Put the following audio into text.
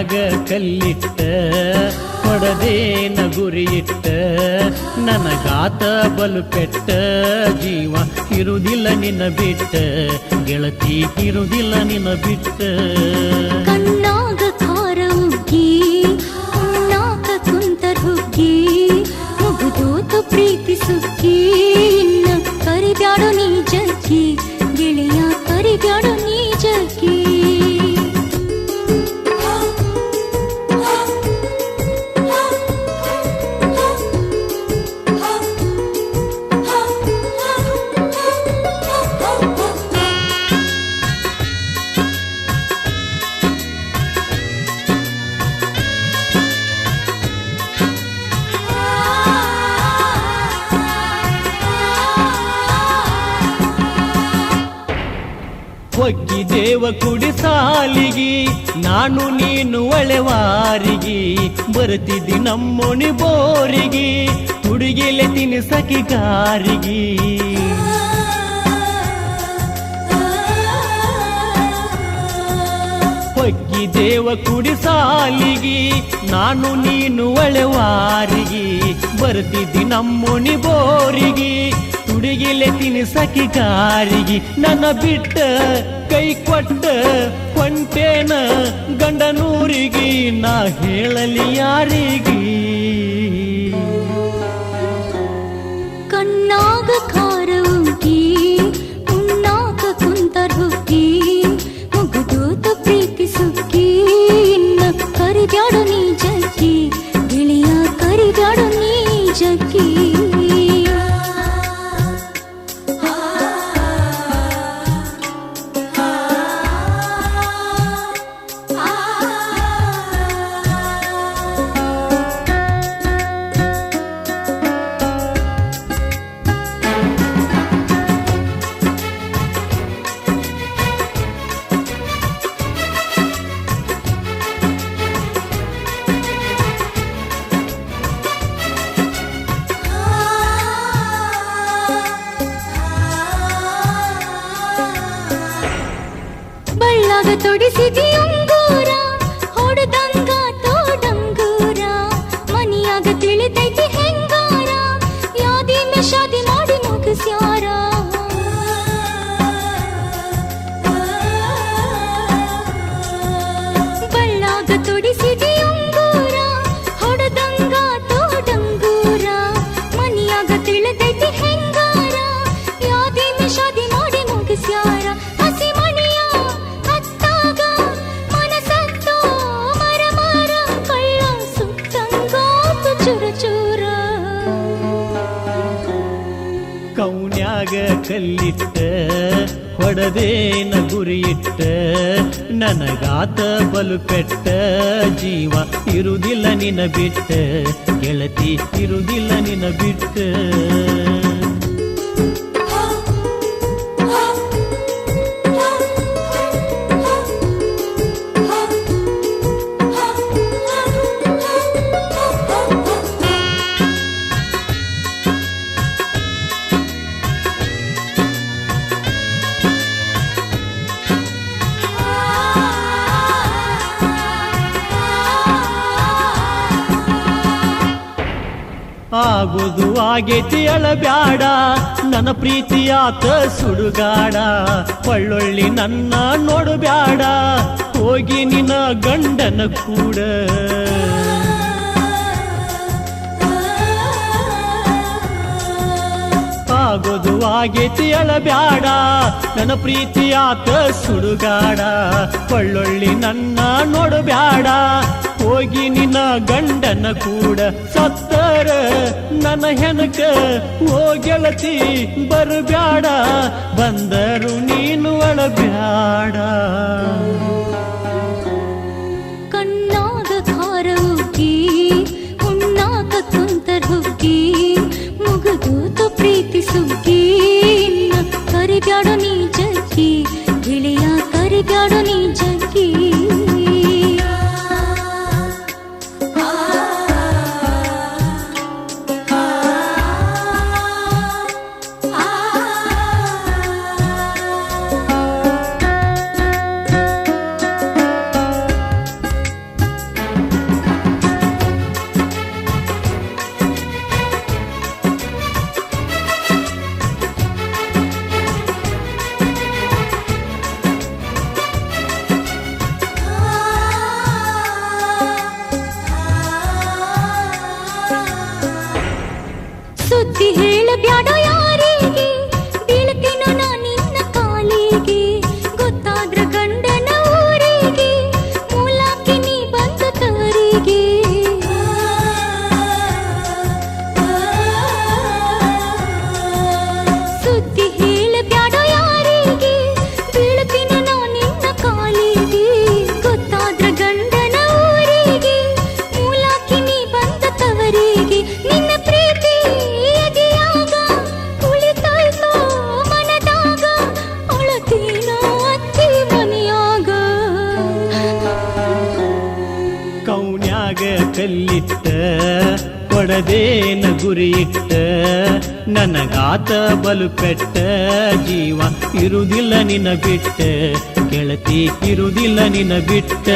ಕೌನ್ಯಾಗ ಕಲ್ಲಿಟ್ಟ ಹೊಡದೇನ ಗುರಿಯಿಟ್ಟ ನನಗಾತ ಬಲು ಪೆಟ್ಟ ಜೀವ ಇರುವುದಿಲ್ಲ ನಿನ್ನ ಬಿಟ್ಟ, ಗೆಳತಿ ಇರುವುದಿಲ್ಲ ನಿನ್ನ ಬಿಟ್ಟ. ಒಗ್ಗಿ ದೇವ ಕುಡಿ ಸಾಲಿಗಿ, ನಾನು ನೀನು ಒಳೆವಾರಿಗಿ ಬರ್ತಿದ್ದಿ ನಮ್ಮೊಣಿ ಬೋರಿಗಿ ಹುಡುಗಿಲೆ ತಿನಿಸಕಿ ಗಾರಿಗಿ ಒಗ್ಗಿ ದೇವ ಕುಡಿ ಸಾಲಿಗಿ, ನಾನು ನೀನು ಒಳೆವಾರಿಗಿ ಬರ್ತಿದ್ದಿ ನಮ್ಮೊಣಿ ಬೋರಿಗಿ ತುಡಿಗಿಲೆ ತಿನಿಸಕಿ ಗಾರಿಗಿ ನನ್ನ ಬಿಟ್ಟ ಕೈ ಕೊಟ್ಟ ಕೊಂಟೇನ ಗಂಡನೂರಿಗಿ ನಾ ಹೇಳಲಿ ಯಾರಿಗಿ? ಕಣ್ಣಾಗ i'm the tour ಕೌನ್ಯಾಗ ಕಲ್ಲಿಟ್ಟ, ಹೊಡದೇನ ಗುರಿಯಿಟ್ಟ, ನನಗಾತ ಬಲು ಪೆಟ್ಟ ಜೀವ ಇರುವುದಿಲ್ಲ ನಿನ್ನ ಬಿಟ್ಟ, ಗೆಳತಿ ಇರುವುದಿಲ್ಲ ನಿನ್ನ ಬಿಟ್ಟ. ಆಗುದು ಹಾಗೆ ಅಳಬ್ಯಾಡ ನನ್ನ ಪ್ರೀತಿಯಾತ ಸುಡುಗಾಡ. ಒಳ್ಳೊಳ್ಳಿ ನನ್ನ ನೋಡಬ್ಯಾಡ. ಹೋಗಿ ನಿನ್ನ ಗಂಡನ ಕೂಡ. ಆಗೋದು ತಿಳ ಬ್ಯಾಡ ನನ್ನ ಪ್ರೀತಿಯಾತ ಸುಡುಗಾಡ. ಕೊಳ್ಳೊಳ್ಳಿ ನನ್ನ ನೋಡಬ್ಯಾಡ. ಹೋಗಿ ನಿನ್ನ ಗಂಡನ ಕೂಡ. ಸತ್ತರ. ನನ್ನ ಹೆನಕ ಓ ಗೆಳತಿ ಬರಬ್ಯಾಡ ಬಂದರು ನೀನು ಅಳಬ್ಯಾಡ ಗುರಿಯಿಟ್ಟ ಕೊಡದೇನ ಗುರಿಯಿಟ್ಟ ನನಗಾತ ಬಲು ಪೆಟ್ಟ ಜೀವ ಇರುದಿಲ್ಲ ನಿನ್ನ ಬಿಟ್ಟ ಗೆಳತಿ ಇರುದಿಲ್ಲ ನಿನ್ನ ಬಿಟ್ಟ.